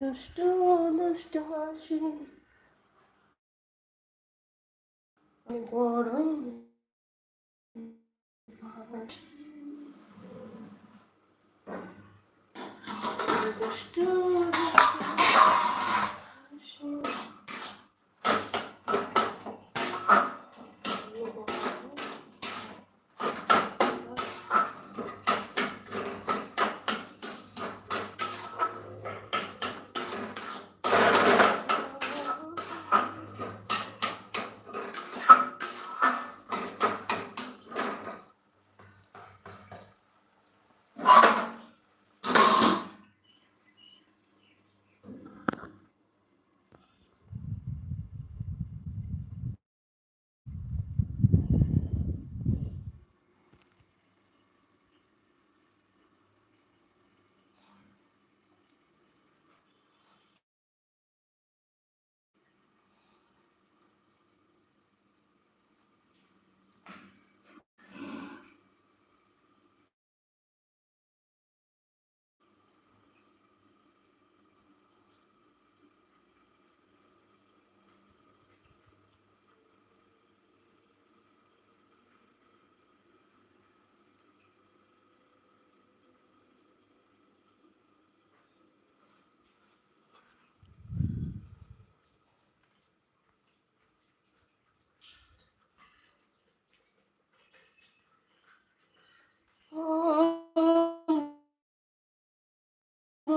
দুষ্টু দুষ্টু হাসি আমি বড়ই ভালোবাসি। দুষ্টু দুষ্টু হাসি। ও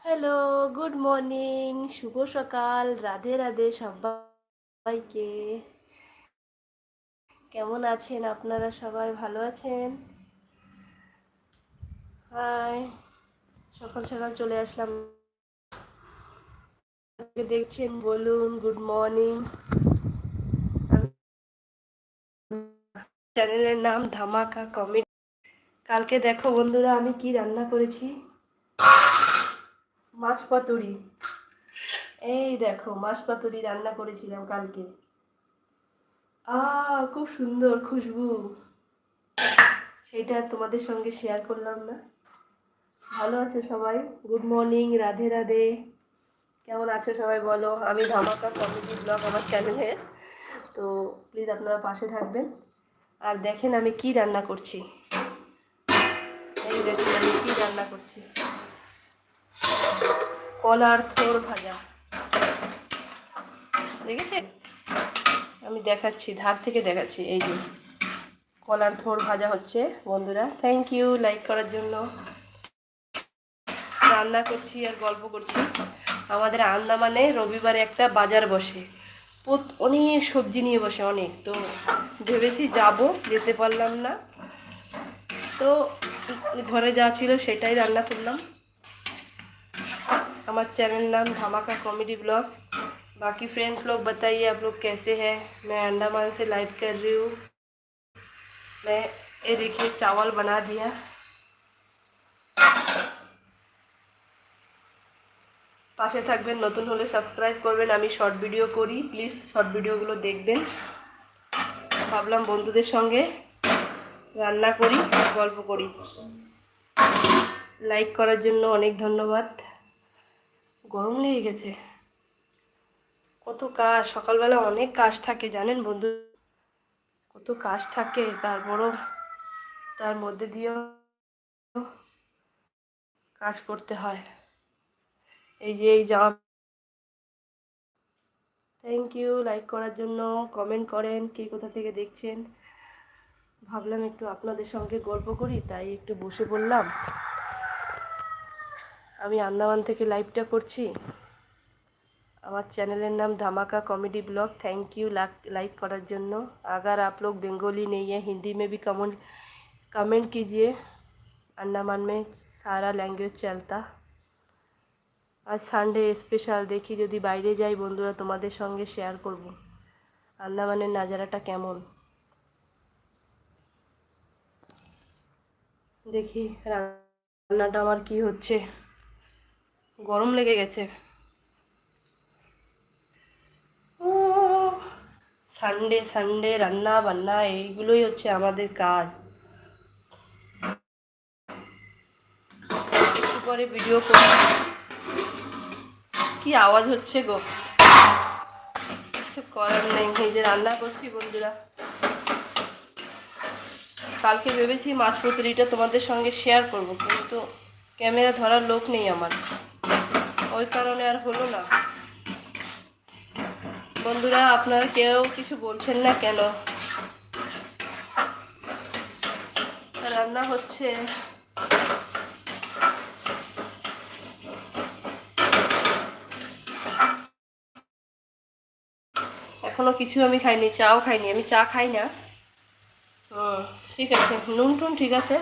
হ্যালো গুড মর্নিং শুভ সকাল। রাধে রাধে সবাইকে। কেমন আছেন আপনারা? সবাই ভালো আছেন? হাই, সকাল সকাল চলে আসলাম। দেখছেন, বলুন গুড মর্নিং চ্যানেলের নাম ধামাকা কমেডি। কালকে দেখো বন্ধুরা, আমি কি রান্না করেছি? মাছ পাতুরি। এই দেখো, মাছ পাতুরি রান্না করেছিলাম কালকে। খুব সুন্দর খুশবু। সেটা তোমাদের সঙ্গে শেয়ার করলাম না। ভালো আছো সবাই? Good morning Radhe Radhe. কেমন আছো সবাই বলো? আমি ধামাকা কমেডি ব্লগ আমার চ্যানেলে তো প্লিজ আপনারা পাশে থাকবেন। আর দেখেন আমি কি রান্না করছি। এই দেখুন আমি কি রান্না করছি। কলার থোর ভাজা। দেখেছেন? আমি দেখাচ্ছি, ধার থেকে দেখাচ্ছি, এই যে কলার থোর ভাজা হচ্ছে, বন্ধুরা। থ্যাংক ইউ লাইক করার জন্য। রান্না করছি আর গল্প করছি। আমাদের আন্দামানে রবিবারে একটা বাজার বসে। অনেক সবজি নিয়ে বসে, অনেক। তো ভেবেছি যাব, যেতে পারলাম না। তো ঘরে যা ছিল সেটাই রান্না করলাম। আমার চ্যানেল নাম ধামাকা কমেডি ব্লগ। बाकी फ्रेंड्स लोग बताइए आप लोग कैसे हैं मैं अंडमान से लाइव कर रही हूँ मैं ये देखिए चावल बना दिया পাশে থাকবেন নতুন হলে সাবস্ক্রাইব করবেন আমি শর্ট ভিডিও করি প্লিজ শর্ট ভিডিওগুলো দেখবেন ভাবলাম বন্ধুদের সঙ্গে রান্না করি গল্প করি লাইক করার জন্য অনেক ধন্যবাদ গরম লেগে গেছে কত কাজ, সকালবেলা অনেক কাজ থাকে, জানেন বন্ধু? কত কাজ থাকে তারপরও তার মধ্যে দিয়েও কাজ করতে হয়। এই যে, এই জামা থ্যাংক ইউ লাইক করার জন্য কমেন্ট করেন, কে কোথা থেকে দেখছেন? ভাবলাম একটু আপনাদের সঙ্গে গল্প করি, তাই একটু বসে পড়লাম। আমি আন্দামান থেকে লাইভটা করছি। আমার চ্যানেলের নাম ধামাকা comedy vlog. Thank you like করার জন্য। আগার আপ লোক বেঙ্গলি নেই হিন্দি हिंदी কমেন্ট কমেন্ট কিজিয়ে। कमेंट कीजिए সারা ল্যাঙ্গুয়েজ চালতা। আর সানডে স্পেশাল দেখি যদি বাইরে যাই বন্ধুরা তোমাদের সঙ্গে শেয়ার করব। আন্দামানের নাজারাটা কেমন? দেখি রান্নাটা আমার কি হচ্ছে। গরম লেগে গেছে। সানডে সানডে রান্না বান্না এইগুলোই হচ্ছে আমাদের কাজ। পরে ভিডিও করব কি আওয়াজ হচ্ছে গো? কিছু করার নেই। এই যে রান্না করছি বন্ধুরা। কালকে ভেবেছি মাছ পতরিটা তোমাদের সঙ্গে শেয়ার করব, কিন্তু ক্যামেরা ধরার লোক নেই আমার। ওই কারণে আর হলো না। বন্ধুরা, আপনারা কেউ কিছু বলছেন না কেন? রান্না হচ্ছে। এখনও কিছু আমি খাইনি, চাও খাইনি, আমি চা খাই না। ঠিক আছে নুন টুন ঠিক আছে।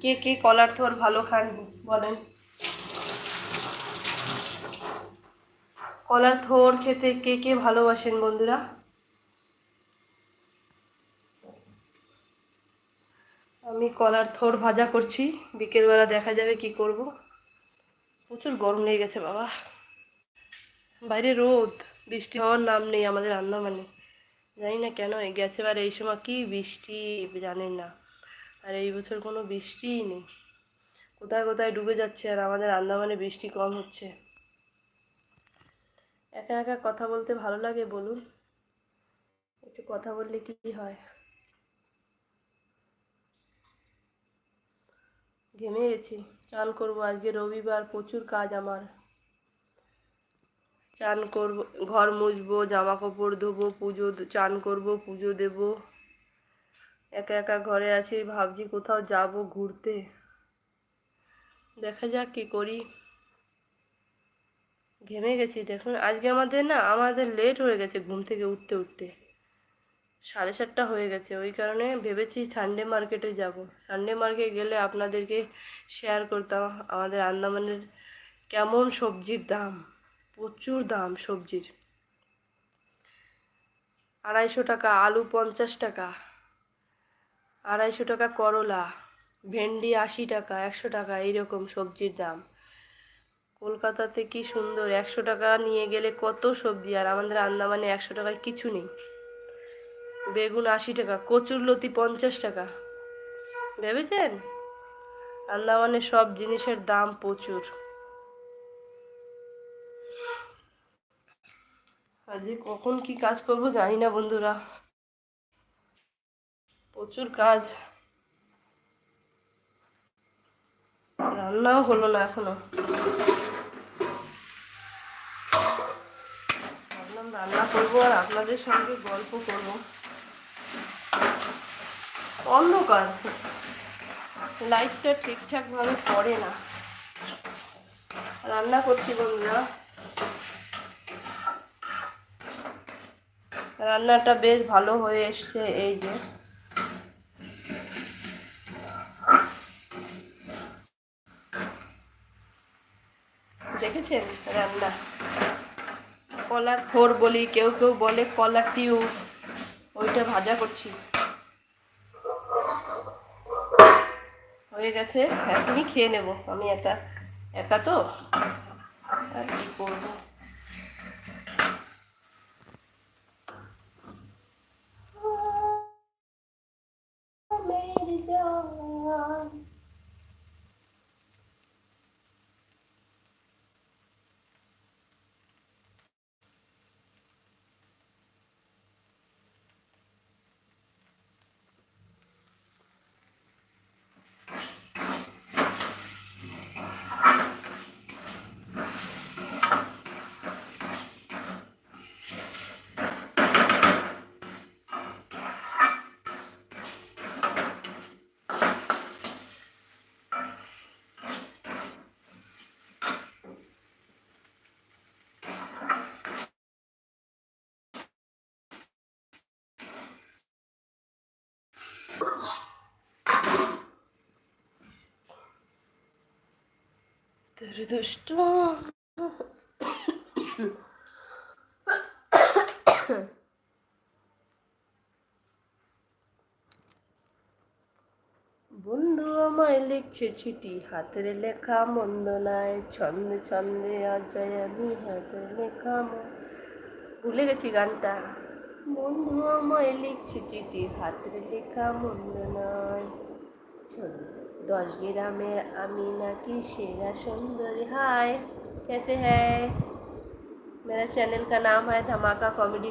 কে কে কলার থোর ভালো খান, বলেন। কলার থোর খেতে কে কে ভালোবাসেন বন্ধুরা? আমি কলার থোর ভাজা করছি, বিকেলবেলা দেখা যাবে কি করব। প্রচুর গরম লেগে গেছে বাবা। বাইরে রোদ, বৃষ্টি হওয়ার নাম নেই আমাদের রান্না মানে জানি না কেন গেছে এবার এই সময় কি বৃষ্টি, জানেন না। আর এই বছর কোনো বৃষ্টিই নেই। কোথায় কোথায় ডুবে যাচ্ছে আর আমাদের আন্দামানে বৃষ্টি কম হচ্ছে। একা একা কথা বলতে ভালো লাগে বলুন? একটু কথা বললে কি হয়? ঘেমে গেছি। চান করব আজকে রবিবার, প্রচুর কাজ আমার। চান করব, ঘর মুছবো জামা কাপড় ধোবো, পুজো চান করব, পুজো দেব। একা একা ঘরে আছি, ভাবছি কোথাও যাব ঘুরতে। দেখা যাক কী করি। ঘেমে গেছি, দেখুন। আজকে আমাদের না, আমাদের লেট হয়ে গেছে ঘুম থেকে উঠতে উঠতে। সাড়ে সাতটা হয়ে গেছে, ওই কারণে ভেবেছি সানডে মার্কেটে যাব। সানডে মার্কেটে গেলে আপনাদেরকে শেয়ার করতাম, আমাদের আন্দামানের কেমন সবজির দাম, প্রচুর দাম সবজির। আড়াইশো টাকা আলু পঞ্চাশ টাকা, আড়াইশো টাকা করলা, ভেন্ডি আশি টাকা, একশো টাকা, এইরকম সবজির দাম। কলকাতাতে কি সুন্দর। একশো টাকা নিয়ে গেলে কত সবজি? আর আমাদের আন্দামানে একশো টাকায় কিছু নেই। বেগুন আশি টাকা, কচুর লতি পঞ্চাশ টাকা। ভেবেছেন? আন্দামানে সব জিনিসের দাম প্রচুর। আজকে কখন কি কাজ করব জানি না বন্ধুরা। প্রচুর কাজ। রান্নাও হলো না এখনও ভাবলাম রান্না করব আর আপনাদের সঙ্গে গল্প করব। অন্ধকার। লাইটটা ঠিকঠাকভাবে পড়ে না। রান্না করছি বন্ধুরা। রান্নাটা বেশ ভালো হয়ে এসছে এই যে। দেখেছেন রান্না? কলার ফোর বলি, কেউ কেউ বলে কলার টিউব। ওইটা ভাজা করছি। হয়ে গেছে এখনই খেয়ে নেব। আমি একা একা তো? আর কি করব? দুষ্ট। বন্ধু আমায় লিখছে চিঠি, হাতের লেখা মন্দ নাই। ছন্দে ছন্দে আজ যাই আমি হাতের লেখা ভুলে গেছি গানটা। বন্ধু আমায় লিখছে চিঠি, হাতের লেখা মন্দ নয় চল दस ग्राम अमीना की शेरा सुंदर। हाय, कैसे है? मेरा चैनल का नाम है धमाका कॉमेडी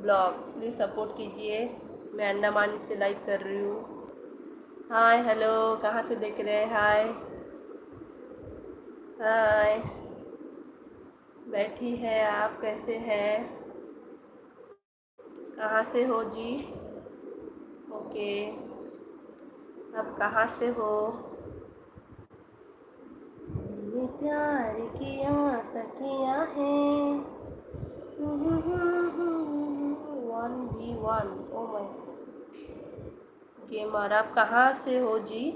ब्लॉग। प्लीज़ सपोर्ट कीजिए। मैं अंडामान से लाइव कर रही हूँ। हाय, हेलो, कहाँ से देख रहे हैं? हाय। हाय। बैठी है आप, कैसे हैं? कहाँ से हो जी? ओके। आप कहाँ से हो? मैंने प्यार किया सकिया है। वन भी वन ओ माय गेमर आप कहाँ से हो जी?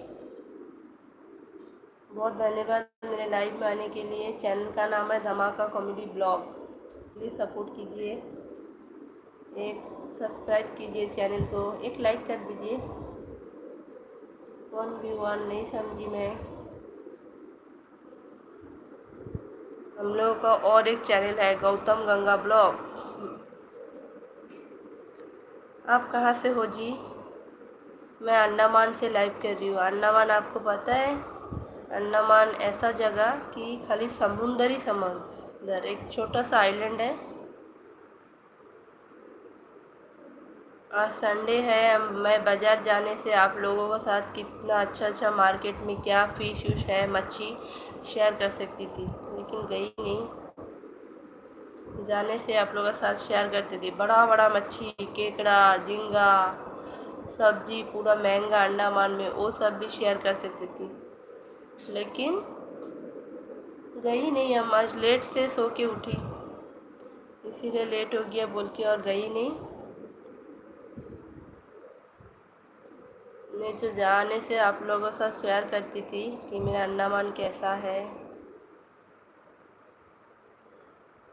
बहुत धन्यवाद मेरे लाइव में आने के लिए। चैनल का नाम है धमाका कॉमेडी ब्लॉग प्लीज़ सपोर्ट कीजिए। एक सब्सक्राइब कीजिए चैनल को। एक लाइक कर दीजिए। वन बी वन नहीं समझी मैं। हम लोगों का और एक चैनल है, गौतम गंगा ब्लॉग। आप कहाँ से हो जी? मैं अंडमान से लाइव कर रही हूँ। अंडमान आपको पता है? अंडमान ऐसा जगह कि खाली समुंदर ही समुंदर, एक छोटा सा आइलैंड है। आज संडे है मैं बाज़ार जाने से आप लोगों के साथ कितना अच्छा अच्छा मार्केट में क्या फ़िश उश है, मच्छी शेयर कर सकती थी, लेकिन गई नहीं। जाने से आप लोगों के साथ शेयर करती थी। बड़ा बड़ा मच्छी, केकड़ा, झींगा, सब्ज़ी, पूरा महँगा अंडमान में, वो सब भी शेयर कर सकती थी। लेकिन गई नहीं, हम आज लेट से सो के उठी। इसीलिए लेट हो गया, बोल के और गई नहीं। मैं जो जाने से आप लोगों के साथ शेयर करती थी कि मेरा अंडमान कैसा है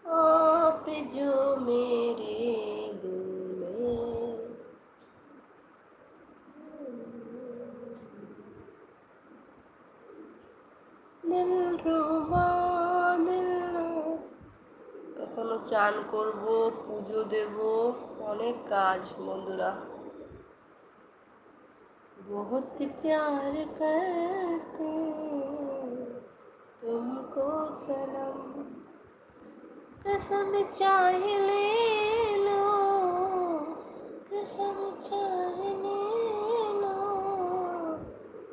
आप जो मेरे दिल में দিল রুমা দিল এখনো চান করব পুজো দেব অনেক কাজ বন্ধুরা बहुत प्यार करते तुमको सनम। कसम चाहे ले लो, कसम चाहे ले लो,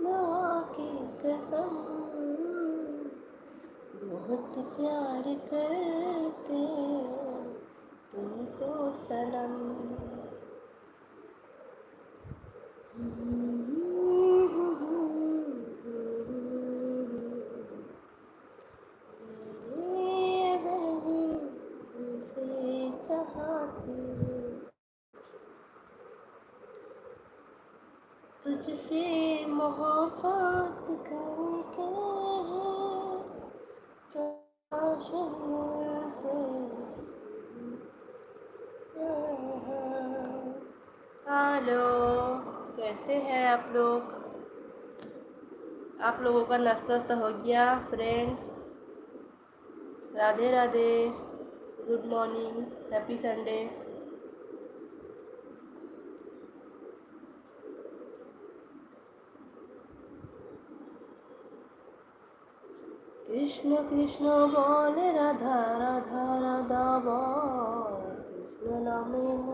माँ की कसम। बहुत प्यार करते तुमको सनम। तुझसे लोगों का नाश्ता वास्ता हो गया friends Radhe Radhe good morning happy Sunday Krishna Krishna বলে রাধা রাধা রাধা বল কৃষ্ণ নামে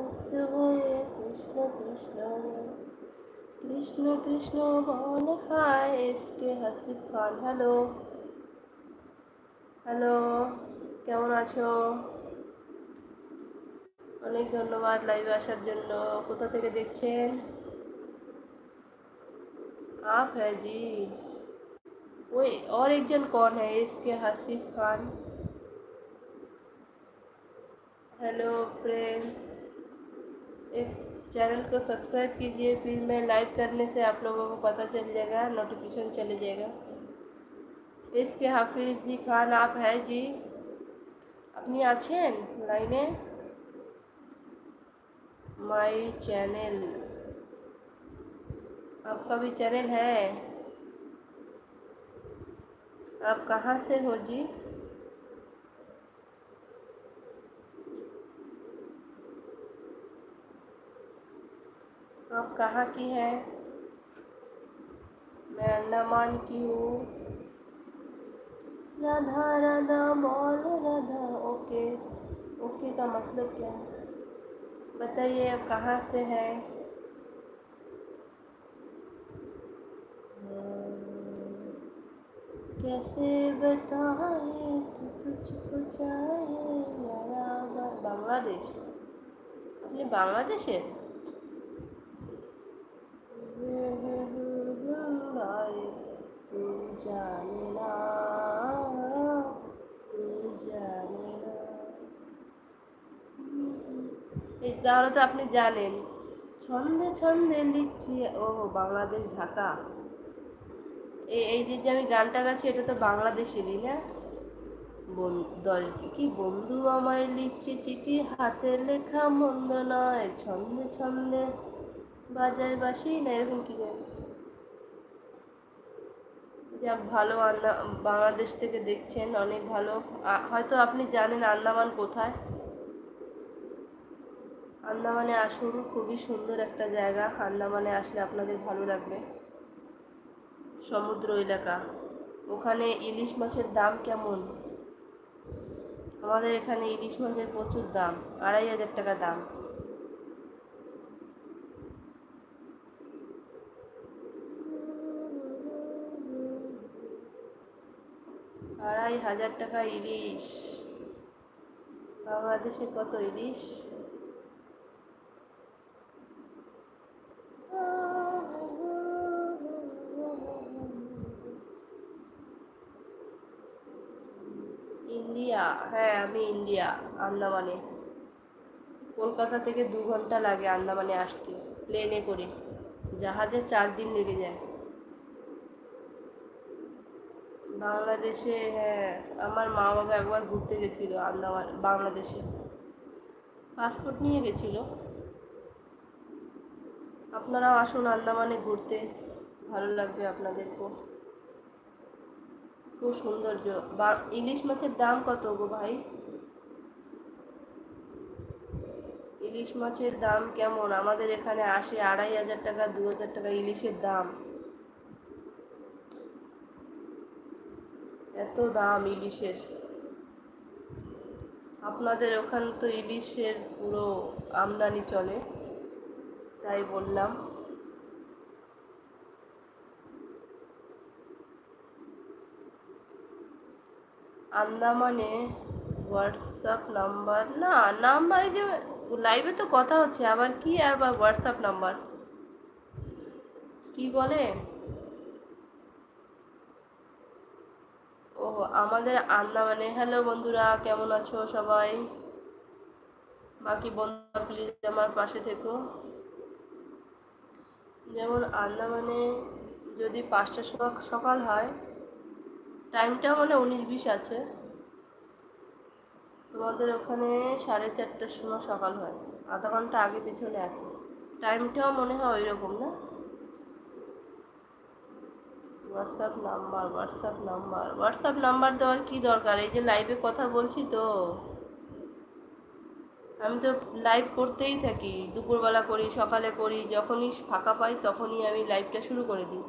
কৃষ্ণ কৃষ্ণ বল খায় SK Hasib Khan hello hello কেমন আছো অনেক ধন্যবাদ লাইভে আসার জন্য কোথা থেকে দেখছেন आप है जी वो और एक जन कौन है इसके हसीफ खान हेलो फ्रेंड्स एक channel को सब्सक्राइब कीजिए, फिर मैं लाइव करने से आप लोगों को पता चल जाएगा नोटिफिकेशन चले जाएगा। इसके हाफिज जी खान, आप हैं जी? अपनी अच्छे लाइने? माई चैनल आपका भी चैनल है? आप कहाँ से हो जी? आप कहाँ की हैं? मैं अंडमान की हूँ। राधा राधा, बोल, राधा। ओके ओके का मतलब क्या है? बताइए आप कहाँ से हैं? कैसे बताए तो तुझको चाहे मेरा बांग्लादेश। अपने बांग्लादेश है? ভাই তুই জানে না তুই জানে না তাহলে তো আপনি জানেন। ছন্দে ছন্দে লিখছি ও বাংলাদেশ, ঢাকা। এই এই যে যে আমি গানটা গাচ্ছি, এটা তো বাংলাদেশেরই, না? দল- কি বন্ধু আমায় লিখছে চিঠি, হাতে লেখা মন্দ নয়। ছন্দে ছন্দে বাজায় বাসি না এরকম কি জানি? যাক, ভালো আন্দা বাংলাদেশ থেকে দেখছেন, অনেক ভালো। হয়তো আপনি জানেন আন্দামান কোথায়। আন্দামানে আসুন, খুবই সুন্দর একটা জায়গা। আন্দামানে আসলে আপনাদের ভালো লাগবে। সমুদ্র এলাকা। ওখানে ইলিশ মাছের দাম কেমন? আমাদের এখানে ইলিশ মাছের প্রচুর দাম, আড়াই হাজার টাকা দাম। আড়াই হাজার টাকা ইলিশ। বাংলাদেশে কত ইলিশ? ইন্ডিয়া হ্যাঁ আমি ইন্ডিয়া, আন্দামানে। কলকাতা থেকে দু ঘণ্টা লাগে আন্দামানে আসতে। প্লেনে করে। জাহাজে চার দিন লেগে যায়। বাংলাদেশে হ্যাঁ আমার মা বাবা একবার ঘুরতে গেছিল আন্দামান, বাংলাদেশে। পাসপোর্ট নিয়ে গেছিল। আপনারাও আসুন আন্দামানে ঘুরতে, ভালো লাগবে আপনাদেরকেও। খুব সৌন্দর্য। বা, ইলিশ মাছের দাম কত গো ভাই? ইলিশ মাছের দাম কেমন? আমাদের এখানে আসে আড়াই হাজার টাকা, দু হাজার টাকা ইলিশের দাম। এত দাম ইলিশের। আপনাদের ওখান তো ইলিশের পুরো আমদানি চলে, তাই বললাম। আন্দামানে হোয়াটসঅ্যাপ নাম্বার, না, নাম্বার যে লাইভে তো কথা হচ্ছে, আবার কি আবার হোয়াটসঅ্যাপ নাম্বার? কি বলে? ও আমাদের আন্দামানে হ্যালো বন্ধুরা, কেমন আছো সবাই? বাকি বন্ধুরা প্লিজ আমার পাশে থেকো। যেমন আন্দামানে যদি পাঁচটার সকাল হয় টাইমটা মানে উনিশ বিশ আছে। তোমাদের ওখানে সাড়ে চারটার সময় সকাল হয়। আধা ঘণ্টা আগে পিছনে আছে। টাইমটাও মনে হয় ওই রকম না? WhatsApp number WhatsApp number WhatsApp number দেওয়ার কি দরকার? এই যে লাইভে কথা বলছি তো। আমি তো লাইভ করতেই থাকি, দুপুরবেলা করি, সকালে করি, যখনই ফাঁকা পাই তখনই আমি লাইভটা শুরু করে দিই।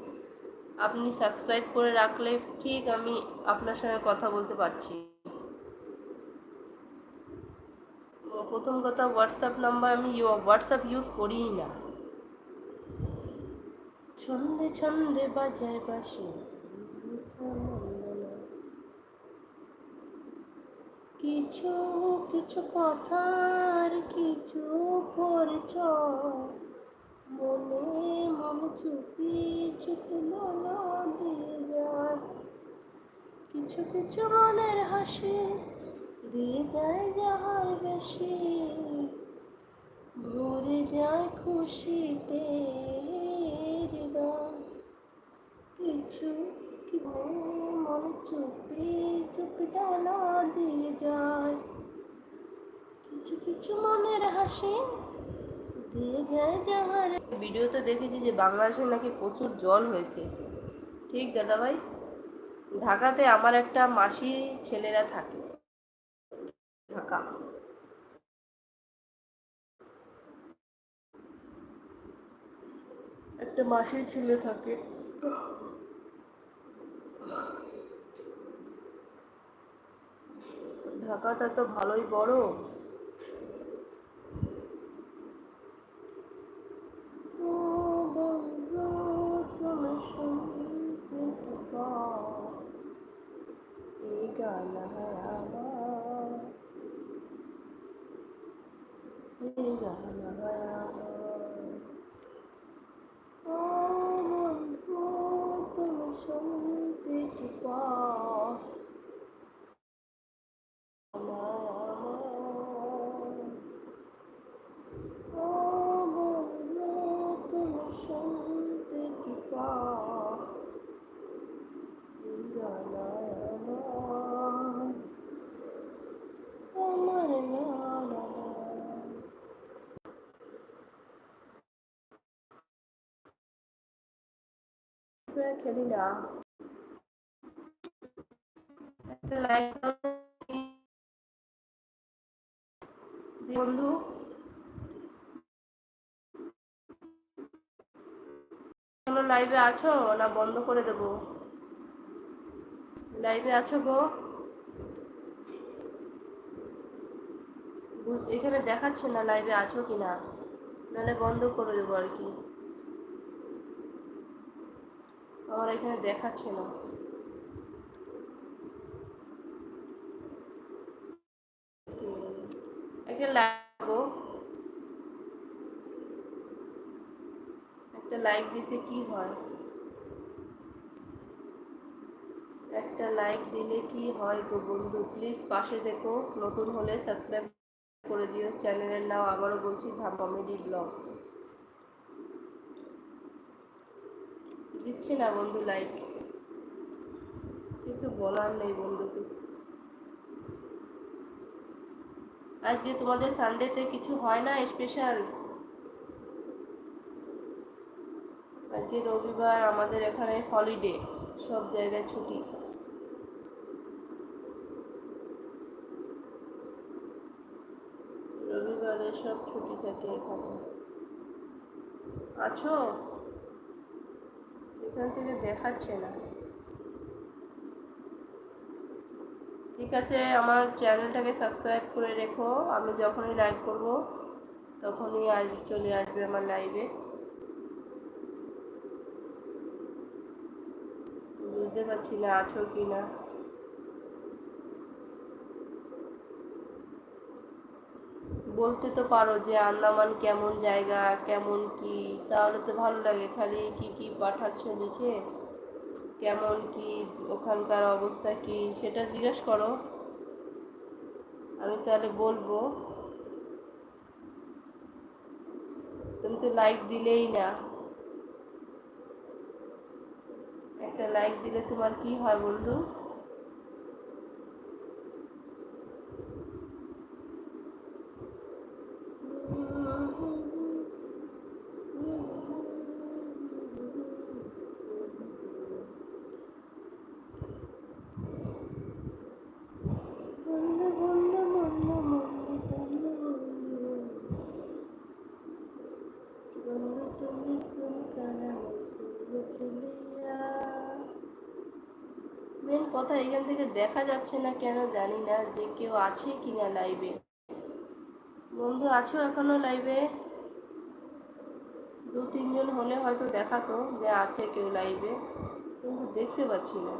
আপনি সাবস্ক্রাইব করে রাখলে ঠিক আমি আপনার সঙ্গে কথা বলতে পারছি। প্রথম কথা হোয়াটসঅ্যাপ নাম্বার আমি হোয়াটসঅ্যাপ ইউজ করিই না। ছন্দে ছন্দে বাজায় বাসি কিছু কিছু কথার কিছু পরিচয় মনে, মন চুপি চুপি বলা দিয়ে কিছু কিছু মনের হাসি দিয়ে যায় যাহার বেশি। ভোরে যায় খুশিতে। কিছু কি মনে চুপি চুপি ডানা দিয়ে যায়। কিছু কিছু মনের হাসি দিয়ে যায় যাহার ভিডিওতে দেখেছি যে বাংলাদেশে নাকি প্রচুর জল হয়েছে। ঠিক দাদা ভাই ঢাকাতে আমার একটা মাসি ছেলেরা থাকে। ঢাকা। একটা মাসির ছেলে থাকে। ঢাকাটা তো ভালোই বড় ও বন্ধু, তুমি শুনতে কি পাও? এই গান হায় আমার এই গান হায় আমার ও বন্ধু তুমি শুনতে কি পাও ও বন্ধু তুমি শুনতে কি পাও এই গান আমার আমার গান আমার করে কোনো লাইভে আছো না বন্ধ করে দেবো লাইভে আছো গো এখানে দেখাচ্ছে না লাইভে আছো কি না নাহলে বন্ধ করে দেবো আর কি। আমার এখানে দেখাচ্ছে না একটা লাইক একটা লাইক দিতে কি হয়? একটা লাইক দিলে কি হয় গো বন্ধু? প্লিজ পাশে দেখো, নতুন হলে সাবস্ক্রাইব করে দিও। চ্যানেলের নাম আবারও বলছি, ধাম কমেডি ব্লগ। দিচ্ছি না বন্ধু লাইক কিছু বলার নেই বন্ধুকে। আজকে তোমাদের সানডেতে কিছু হয় না স্পেশাল আজকে রবিবার, আমাদের এখানে হলিডে সব জায়গায় ছুটি। রবিবারে সব ছুটি থাকে এখানে। আছো? এখান থেকে দেখাচ্ছে না। ঠিক আছে, আমার চ্যানেলটাকে সাবস্ক্রাইব করে রেখো। আমি যখনই লাইভ করব, তখনই আজ চলে আসবে আমার লাইভে বুঝতে পারছি না আছো কি না বলতে তো পারো যে আন্দামান কেমন জায়গা, কেমন কি? তাহলে তো ভালো লাগে। খালি কি কি পাঠাচ্ছ লিখে? কেমন কি, ওখানকার অবস্থা কি? সেটা জিজ্ঞেস করো। আমি তাহলে বলব। তুমি তো লাইক দিলেই না। একটা লাইক দিলে তোমার কি হয় বন্ধু বন্ধু বন্ধু বন্ধু বন্ধু বন্ধু তুমি কোন কানা মেন কথা এখান থেকে দেখা যাচ্ছে না কেন জানি না যে কেউ আছে কিনা লাইভে বন্ধু, আছো এখনও লাইভে দু, তিনজন হলে হয়তো দেখাতো যে আছে কেউ লাইভে কিন্তু দেখতে পাচ্ছি না।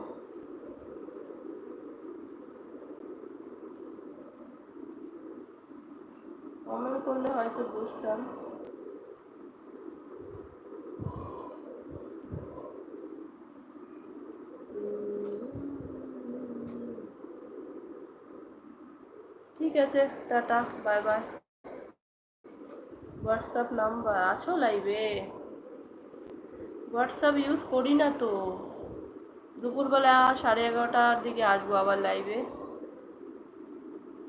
কমেন্ট করলে হয়তো বুঝতাম ঠিক আছে, tata, bye bye. WhatsApp number আছো লাইভে হোয়াটসঅ্যাপ ইউজ করি না তো। দুপুরবেলা সাড়ে এগারোটার দিকে আসব আবার লাইভে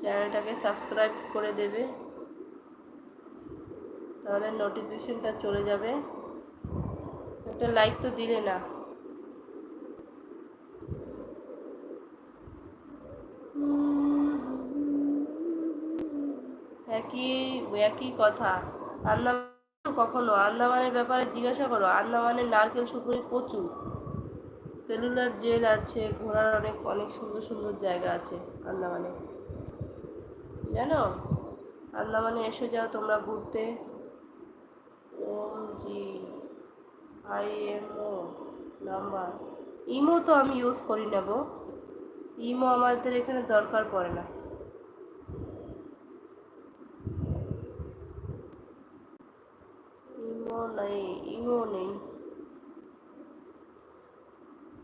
চ্যানেলটাকে সাবস্ক্রাইব করে দেবে। তাহলে নোটিফিকেশনটা চলে যাবে। একটা লাইক তো দিলে না একই একই কথা। আন্দামান কখনো আন্দামানের ব্যাপারে জিজ্ঞাসা করো, আন্দামানের নারকেল সুপুরি প্রচুর। সেলুলার জেল আছে, ঘোরার অনেক অনেক সুন্দর সুন্দর জায়গা আছে আন্দামানে। জানো? আন্দামানে এসে যাও তোমরা ঘুরতে। ওম জি I M O number. IMO তো আমি ইউজ করি না গো। ইমো আমাদের এখানে দরকার পড়ে না ইমো নেই নেই।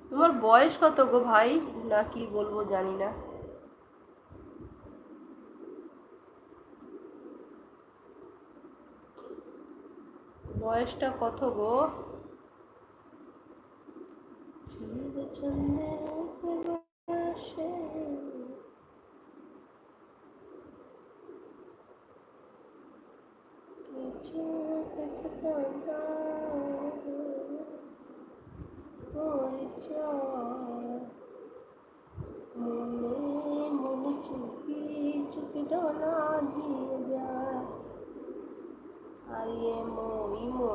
তোমার বয়স কত গো ভাই? না, কি বলব জানি না। বয়সটা কত গো? চন্দ্রে চন্দ্রে বসে কিছু কিছু কথা পরিচয় মনে মনে চুপি চুপি ডলা দিয়ে যায় আর ইমো ইমো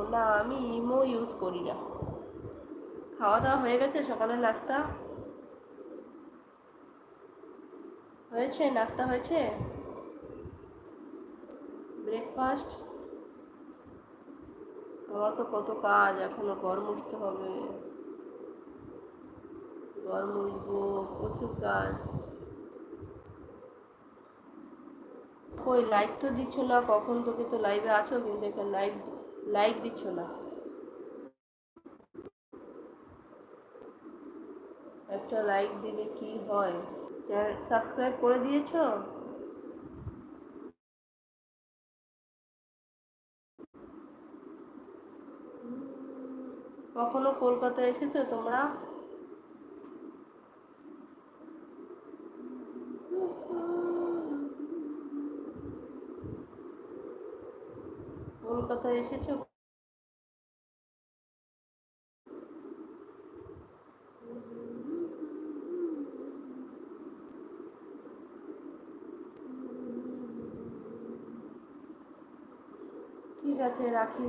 না আমি ইমো ইউজ করি না। খাওয়া দাওয়া হয়ে গেছে সকালের নাস্তা? হয়েছে? নাস্তা হয়েছে? ব্রেকফাস্ট আমার তো কত কাজ, এখনও ঘর মুছতে হবে। ঘর মুছবো, প্রচুর কাজ। কই লাইক তো দিচ্ছ না, কখন তোকে তো লাইভে আছো, কিন্তু একটা লাইভ লাইক দিচ্ছ না। একটা লাইক দিলে কি হয়? সাবস্ক্রাইব করে দিয়েছ? কখনো কলকাতা এসেছ তোমরা? কলকাতা এসেছ? ঠিক আছে রাখি।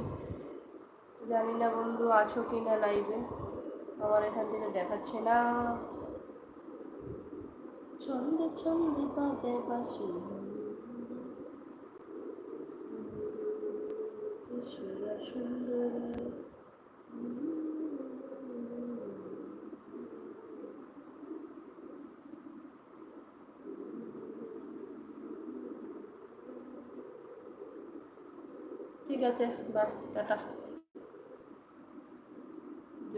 জানি না বন্ধু আছো কি না লাইভে আমার এখান থেকে দেখাচ্ছে না। ছন্দে ছন্দে বাজায় বাসি সুন্দরী। ঠিক আছে বাই টাটা।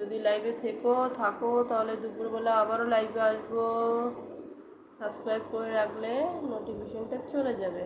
যদি লাইভে থেকো, থাকো, তাহলে দুপুরবেলা আবারও লাইভে আসব। সাবস্ক্রাইব করে রাখলে নোটিফিকেশনটা চলে যাবে।